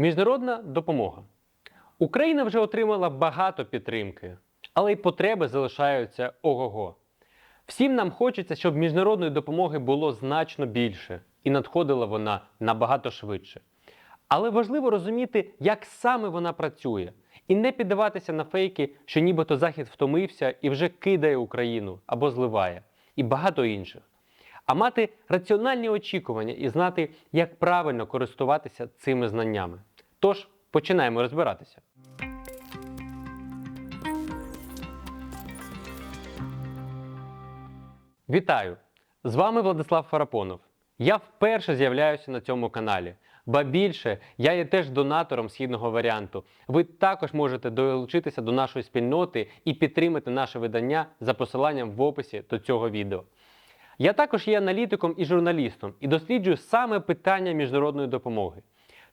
Міжнародна допомога. Україна вже отримала багато підтримки, але й потреби залишаються ого-го. Всім нам хочеться, щоб міжнародної допомоги було значно більше і надходила вона набагато швидше. Але важливо розуміти, як саме вона працює, і не піддаватися на фейки, що нібито Захід втомився і вже кидає Україну або зливає, і багато інших. А мати раціональні очікування і знати, як правильно користуватися цими знаннями. Тож починаємо розбиратися. Вітаю! З вами Владислав Фарапонов. Я вперше з'являюся на цьому каналі. Ба більше, я є теж донатором східного варіанту. Ви також можете долучитися до нашої спільноти і підтримати наше видання за посиланням в описі до цього відео. Я також є аналітиком і журналістом і досліджую саме питання міжнародної допомоги.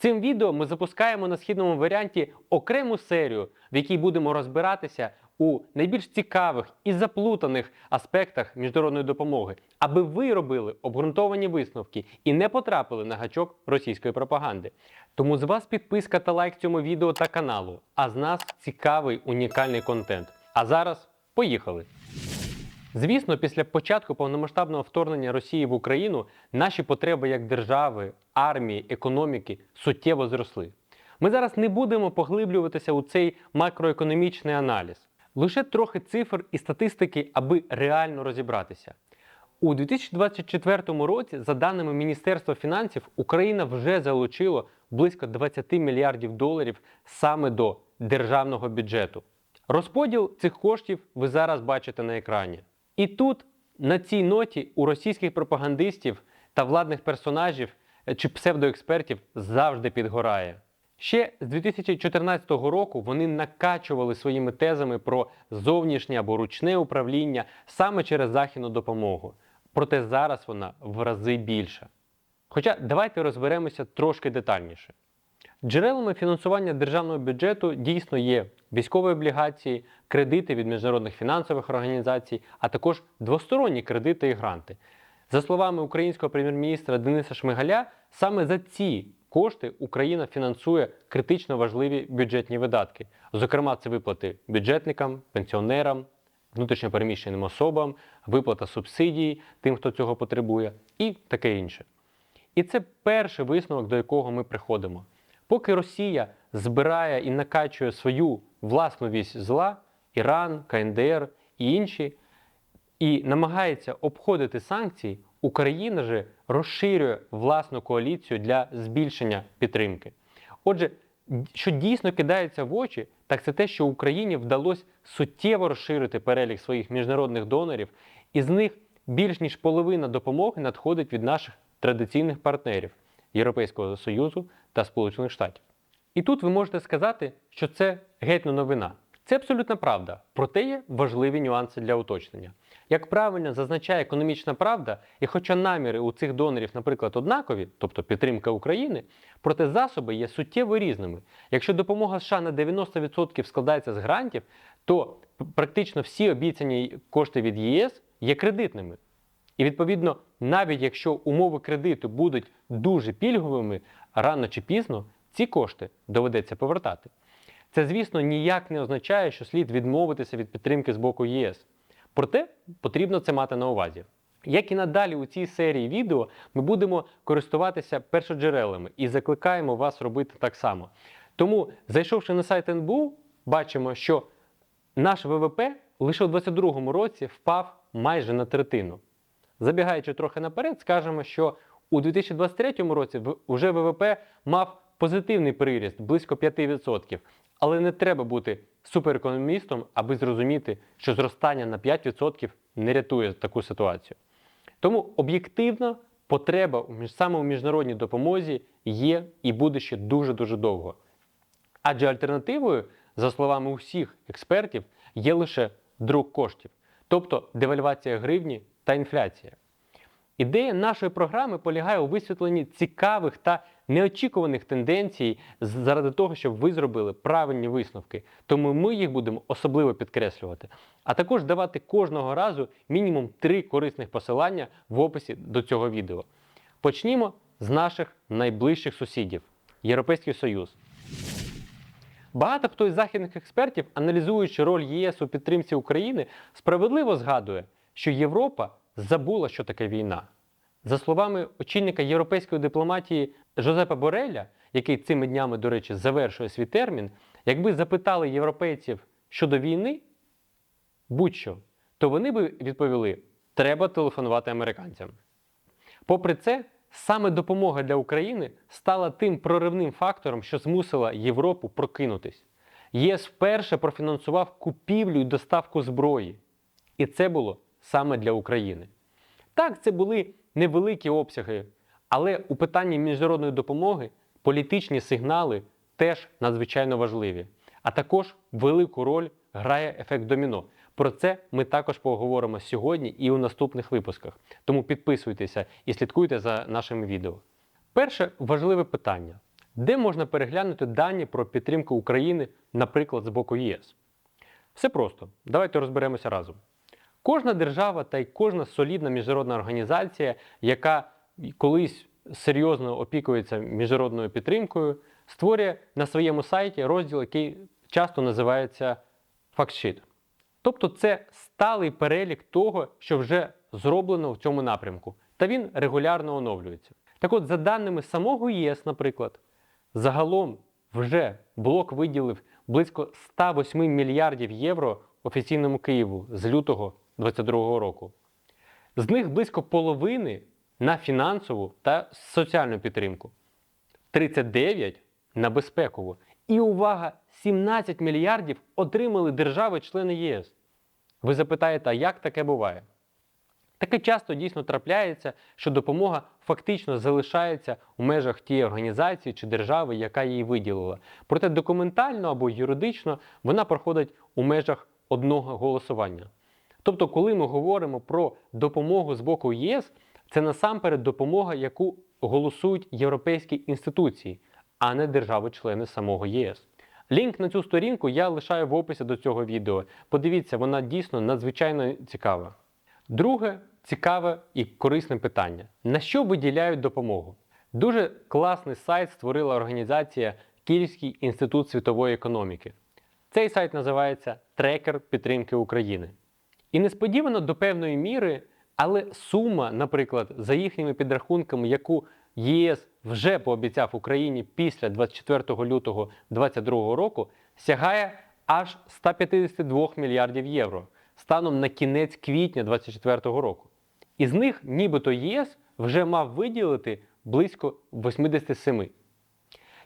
Цим відео ми запускаємо на східному варіанті окрему серію, в якій будемо розбиратися у найбільш цікавих і заплутаних аспектах міжнародної допомоги, аби ви робили обґрунтовані висновки і не потрапили на гачок російської пропаганди. Тому з вас підписка та лайк цьому відео та каналу, а з нас цікавий унікальний контент. А зараз поїхали! Звісно, після початку повномасштабного вторгнення Росії в Україну наші потреби як держави, армії, економіки суттєво зросли. Ми зараз не будемо поглиблюватися у цей макроекономічний аналіз. Лише трохи цифр і статистики, аби реально розібратися. У 2024 році, за даними Міністерства фінансів, Україна вже залучила близько 20 мільярдів доларів саме до державного бюджету. Розподіл цих коштів ви зараз бачите на екрані. І тут, на цій ноті, у російських пропагандистів та владних персонажів е, чи псевдоекспертів завжди підгорає. Ще з 2014 року вони накачували своїми тезами про зовнішнє або ручне управління саме через західну допомогу. Проте зараз вона в рази більша. Хоча давайте розберемося трошки детальніше. Джерелами фінансування державного бюджету дійсно є військові облігації, кредити від міжнародних фінансових організацій, а також двосторонні кредити і гранти. За словами українського прем'єр-міністра Дениса Шмигаля, саме за ці кошти Україна фінансує критично важливі бюджетні видатки. Зокрема, це виплати бюджетникам, пенсіонерам, внутрішньопереміщеним особам, виплата субсидій тим, хто цього потребує, і таке інше. І це перший висновок, до якого ми приходимо. Поки Росія збирає і накачує свою власну вісь зла, Іран, КНДР і інші, і намагається обходити санкції, Україна же розширює власну коаліцію для збільшення підтримки. Отже, що дійсно кидається в очі, так це те, що Україні вдалося суттєво розширити перелік своїх міжнародних донорів, і з них більш ніж половина допомоги надходить від наших традиційних партнерів Європейського Союзу та Сполучених Штатів. І тут ви можете сказати, що це геть не новина. Це абсолютна правда, проте є важливі нюанси для уточнення. Як правильно зазначає економічна правда, і хоча наміри у цих донорів, наприклад, однакові, тобто підтримка України, проте засоби є суттєво різними. Якщо допомога США на 90% складається з грантів, то практично всі обіцяні кошти від ЄС є кредитними. І відповідно, навіть якщо умови кредиту будуть дуже пільговими, рано чи пізно ці кошти доведеться повертати. Це, звісно, ніяк не означає, що слід відмовитися від підтримки з боку ЄС. Проте потрібно це мати на увазі. Як і надалі у цій серії відео, ми будемо користуватися першоджерелами і закликаємо вас робити так само. Тому, зайшовши на сайт НБУ, бачимо, що наш ВВП лише у 2022 році впав майже на третину. Забігаючи трохи наперед, скажемо, що у 2023 році вже ВВП мав позитивний приріст близько 5%. Але не треба бути суперекономістом, аби зрозуміти, що зростання на 5% не рятує таку ситуацію. Тому об'єктивно потреба саме у міжнародній допомозі є і буде ще дуже-дуже довго. Адже альтернативою, за словами усіх експертів, є лише друк коштів, тобто девальвація гривні та інфляція. Ідея нашої програми полягає у висвітленні цікавих та неочікуваних тенденцій заради того, щоб ви зробили правильні висновки. Тому ми їх будемо особливо підкреслювати. А також давати кожного разу мінімум три корисних посилання в описі до цього відео. Почнімо з наших найближчих сусідів Європейський Союз. Багато хто із західних експертів, аналізуючи роль ЄС у підтримці України, справедливо згадує, що Європа забула, що таке війна. За словами очільника європейської дипломатії Жозепа Бореля, який цими днями, до речі, завершує свій термін, якби запитали європейців щодо війни, будь-що, то вони би відповіли: треба телефонувати американцям. Попри це, саме допомога для України стала тим проривним фактором, що змусила Європу прокинутись. ЄС вперше профінансував купівлю і доставку зброї. І це було саме для України. Так, це були невеликі обсяги, але у питанні міжнародної допомоги політичні сигнали теж надзвичайно важливі. А також велику роль грає ефект доміно. Про це ми також поговоримо сьогодні і у наступних випусках. Тому підписуйтеся і слідкуйте за нашими відео. Перше важливе питання: де можна переглянути дані про підтримку України, наприклад, з боку ЄС? Все просто. Давайте розберемося разом. Кожна держава та й кожна солідна міжнародна організація, яка колись серйозно опікується міжнародною підтримкою, створює на своєму сайті розділ, який часто називається фактшит. Тобто це сталий перелік того, що вже зроблено в цьому напрямку, та він регулярно оновлюється. Так от, за даними самого ЄС, наприклад, загалом вже блок виділив близько 108 мільярдів євро офіційному Києву з лютого 2022 року. З них близько половини на фінансову та соціальну підтримку, 39 на безпекову. І увага, 17 мільярдів отримали держави-члени ЄС. Ви запитаєте, а як таке буває? Таке часто дійсно трапляється, що допомога фактично залишається у межах тієї організації чи держави, яка її виділила. Проте документально або юридично вона проходить у межах одного голосування. Тобто, коли ми говоримо про допомогу з боку ЄС, це насамперед допомога, яку голосують європейські інституції, а не держави-члени самого ЄС. Лінк на цю сторінку я лишаю в описі до цього відео. Подивіться, вона дійсно надзвичайно цікава. Друге цікаве і корисне питання: на що виділяють допомогу? Дуже класний сайт створила організація Київський інститут світової економіки. Цей сайт називається Трекер підтримки України. І несподівано до певної міри, але сума, наприклад, за їхніми підрахунками, яку ЄС вже пообіцяв Україні після 24 лютого 2022 року, сягає аж 152 мільярдів євро станом на кінець квітня 2024 року. Із них, нібито ЄС вже мав виділити близько 87.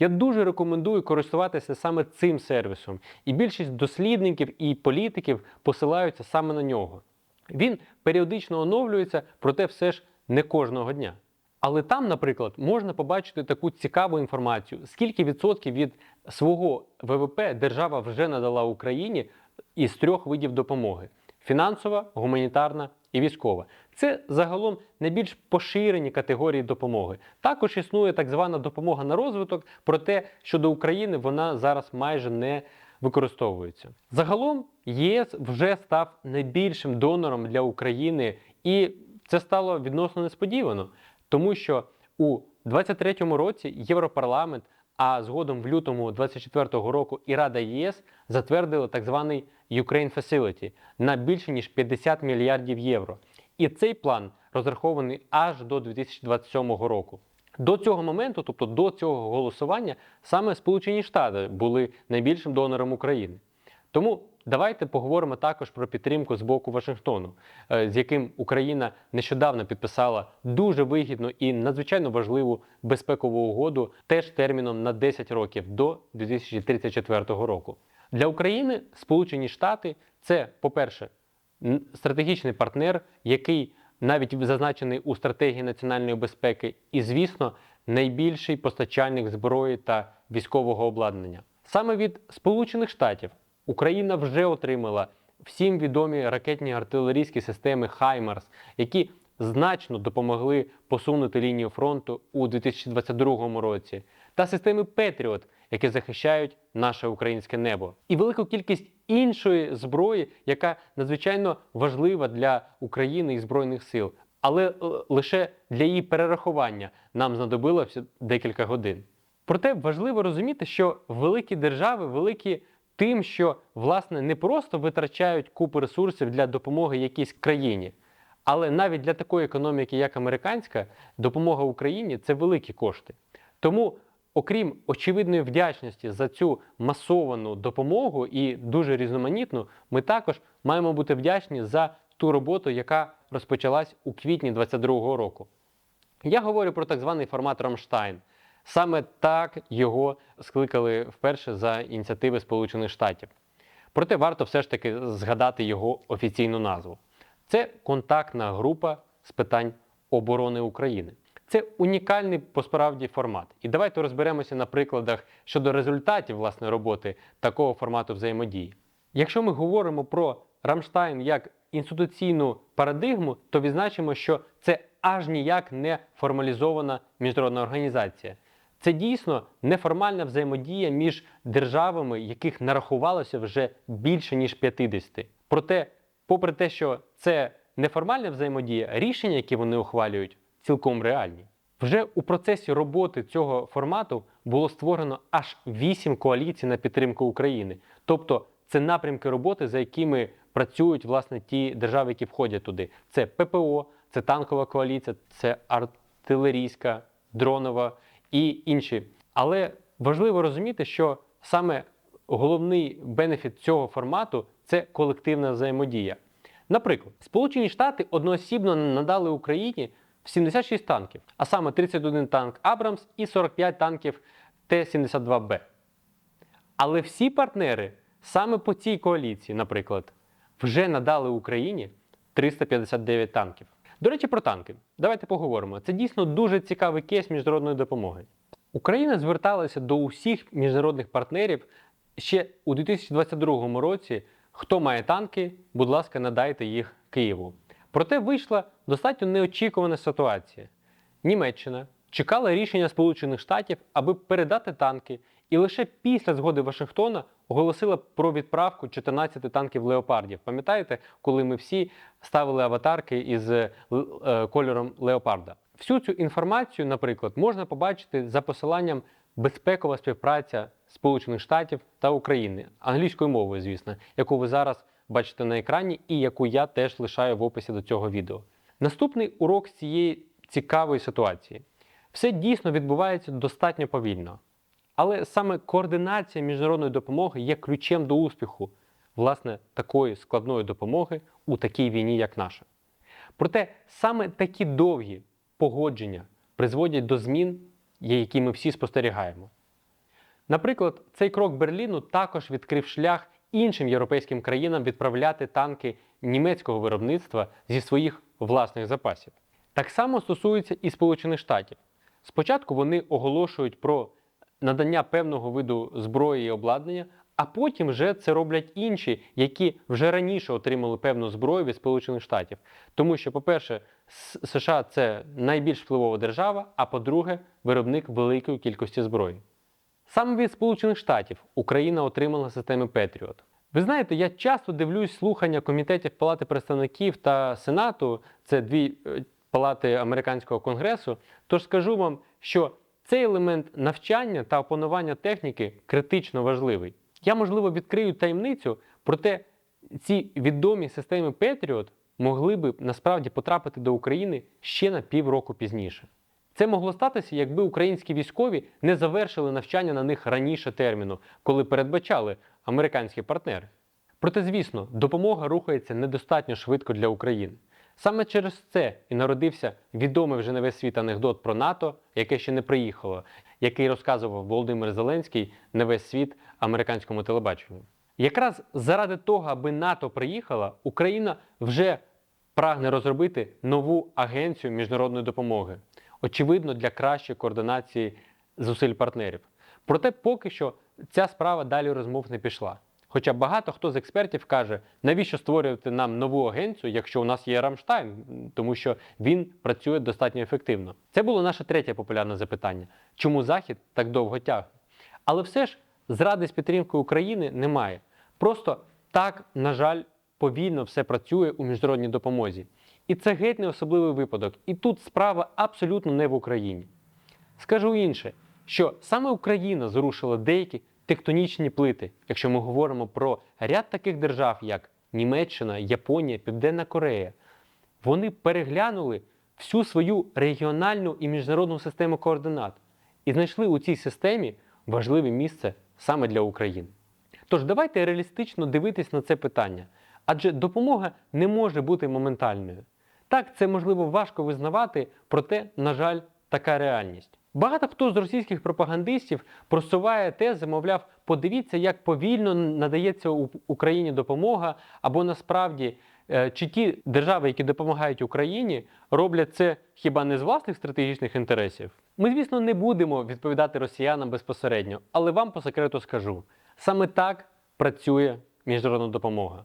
Я дуже рекомендую користуватися саме цим сервісом, і більшість дослідників і політиків посилаються саме на нього. Він періодично оновлюється, проте все ж не кожного дня. Але там, наприклад, можна побачити таку цікаву інформацію, скільки відсотків від свого ВВП держава вже надала Україні із трьох видів допомоги: фінансова, гуманітарна і військова. Це загалом найбільш поширені категорії допомоги. Також існує так звана допомога на розвиток, проте щодо України вона зараз майже не використовується. Загалом ЄС вже став найбільшим донором для України, і це стало відносно несподівано, тому що у 2023 році Європарламент, а згодом в лютому 2024 року і Рада ЄС затвердили так званий Ukraine Facility на більше ніж 50 мільярдів євро. І цей план розрахований аж до 2027 року. До цього моменту, тобто до цього голосування, саме Сполучені Штати були найбільшим донором України. Тому давайте поговоримо також про підтримку з боку Вашингтону, е, з яким Україна нещодавно підписала дуже вигідну і надзвичайно важливу безпекову угоду, теж терміном на 10 років до 2034 року. Для України Сполучені Штати це, по-перше, стратегічний партнер, який навіть зазначений у стратегії національної безпеки, і, звісно, найбільший постачальник зброї та військового обладнання. Саме від Сполучених Штатів Україна вже отримала всім відомі ракетні артилерійські системи Хаймарс, які значно допомогли посунути лінію фронту у 2022 році, та системи Петріот, які захищають наше українське небо, і велику кількість іншої зброї, яка надзвичайно важлива для України і збройних сил. Але е, лише для її перерахування нам знадобилося декілька годин. Проте важливо розуміти, що великі держави великі тим, що власне не просто витрачають купу ресурсів для допомоги якійсь країні, але навіть для такої економіки, як американська, допомога Україні це великі кошти. Тому, окрім очевидної вдячності за цю масовану допомогу і дуже різноманітну, ми також маємо бути вдячні за ту роботу, яка розпочалась у квітні 2022 року. Я говорю про так званий формат Рамштайн. Саме так його скликали вперше за ініціативи Сполучених Штатів. Проте варто все ж таки згадати його офіційну назву. Це контактна група з питань оборони України. Це унікальний по справді формат. І давайте розберемося на прикладах щодо результатів власне роботи такого формату взаємодії. Якщо ми говоримо про Рамштайн як інституційну парадигму, то відзначимо, що це аж ніяк не формалізована міжнародна організація. Це дійсно неформальна взаємодія між державами, яких нарахувалося вже більше ніж 50. Проте, попри те, що це неформальна взаємодія, рішення, які вони ухвалюють, цілком реальні. Вже у процесі роботи цього формату було створено аж 8 коаліцій на підтримку України. Тобто це напрямки роботи, за якими працюють власне ті держави, які входять туди. Це ППО, це танкова коаліція, це артилерійська, дронова і інші. Але важливо розуміти, що саме головний бенефіт цього формату це колективна взаємодія. Наприклад, Сполучені Штати одноосібно надали Україні 76 танків, а саме 31 танк Абрамс і 45 танків Т-72Б. Але всі партнери саме по цій коаліції, наприклад, вже надали Україні 359 танків. До речі, про танки. Давайте поговоримо. Це дійсно дуже цікавий кейс міжнародної допомоги. Україна зверталася до усіх міжнародних партнерів ще у 2022 році. Хто має танки, будь ласка, надайте їх Києву. Проте вийшла достатньо неочікувана ситуація. Німеччина чекала рішення Сполучених Штатів, аби передати танки, і лише після згоди Вашингтона оголосила про відправку 14 танків леопардів. Пам'ятаєте, коли ми всі ставили аватарки із е, е, кольором леопарда? Всю цю інформацію, наприклад, можна побачити за посиланням безпекова співпраця Сполучених Штатів та України англійською мовою, звісно, яку ви зараз бачите на екрані, і яку я теж лишаю в описі до цього відео. Наступний урок з цієї цікавої ситуації. Все дійсно відбувається достатньо повільно. Але саме координація міжнародної допомоги є ключем до успіху власне такої складної допомоги у такій війні, як наша. Проте саме такі довгі погодження призводять до змін, які ми всі спостерігаємо. Наприклад, цей крок Берліну також відкрив шлях іншим європейським країнам відправляти танки німецького виробництва зі своїх власних запасів. Так само стосується і Сполучених Штатів. Спочатку вони оголошують про надання певного виду зброї і обладнання, а потім вже це роблять інші, які вже раніше отримали певну зброю від Сполучених Штатів. Тому що, по-перше, США це найбільш впливова держава, а по-друге, виробник великої кількості зброї. Саме від Сполучених Штатів Україна отримала системи Петріот. Ви знаєте, я часто дивлюсь слухання комітетів Палати представників та Сенату, це дві е, палати американського конгресу. Тож скажу вам, що цей елемент навчання та опанування техніки критично важливий. Я, можливо, відкрию таємницю, проте ці відомі системи Петріот могли би насправді потрапити до України ще на півроку пізніше. Це могло статися, якби українські військові не завершили навчання на них раніше терміну, коли передбачали американські партнери. Проте, звісно, допомога рухається недостатньо швидко для України. Саме через це і народився відомий вже на весь світ анекдот про НАТО, яке ще не приїхало, який розказував Володимир Зеленський на весь світ американському телебаченню. Якраз заради того, аби НАТО приїхала, Україна вже прагне розробити нову агенцію міжнародної допомоги, очевидно, для кращої координації зусиль партнерів. Проте поки що ця справа далі розмов не пішла. Хоча багато хто з експертів каже, навіщо створювати нам нову агенцію, якщо у нас є Рамштайн, тому що він працює достатньо ефективно. Це було наше третє популярне запитання: чому Захід так довго тягне? Але все ж зради з підтримкою України немає. Просто так, на жаль, повільно все працює у міжнародній допомозі. І це геть не особливий випадок. І тут справа абсолютно не в Україні. Скажу інше, що саме Україна зрушила деякі тектонічні плити, якщо ми говоримо про ряд таких держав, як Німеччина, Японія, Південна Корея. Вони переглянули всю свою регіональну і міжнародну систему координат і знайшли у цій системі важливе місце саме для України. Тож давайте реалістично дивитись на це питання, адже допомога не може бути моментальною. Так, це можливо важко визнавати, проте, на жаль, така реальність. Багато хто з російських пропагандистів просуває тези, мовляв, подивіться, як повільно надається Україні допомога, або насправді е, чи ті держави, які допомагають Україні, роблять це хіба не з власних стратегічних інтересів? Ми, звісно, не будемо відповідати росіянам безпосередньо, але вам по секрету скажу: саме так працює міжнародна допомога.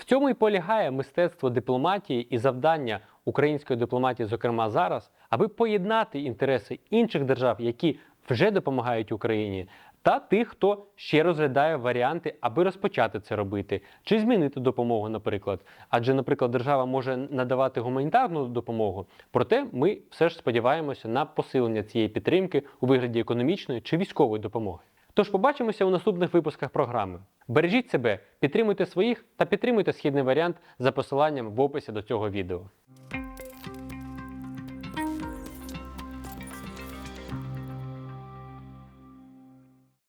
В цьому і полягає мистецтво дипломатії і завдання української дипломатії, зокрема зараз, аби поєднати інтереси інших держав, які вже допомагають Україні, та тих, хто ще розглядає варіанти, аби розпочати це робити, чи змінити допомогу, наприклад. Адже, наприклад, держава може надавати гуманітарну допомогу, проте ми все ж сподіваємося на посилення цієї підтримки у вигляді економічної чи військової допомоги. Тож побачимося у наступних випусках програми. Бережіть себе, підтримуйте своїх та підтримуйте східний варіант за посиланням в описі до цього відео.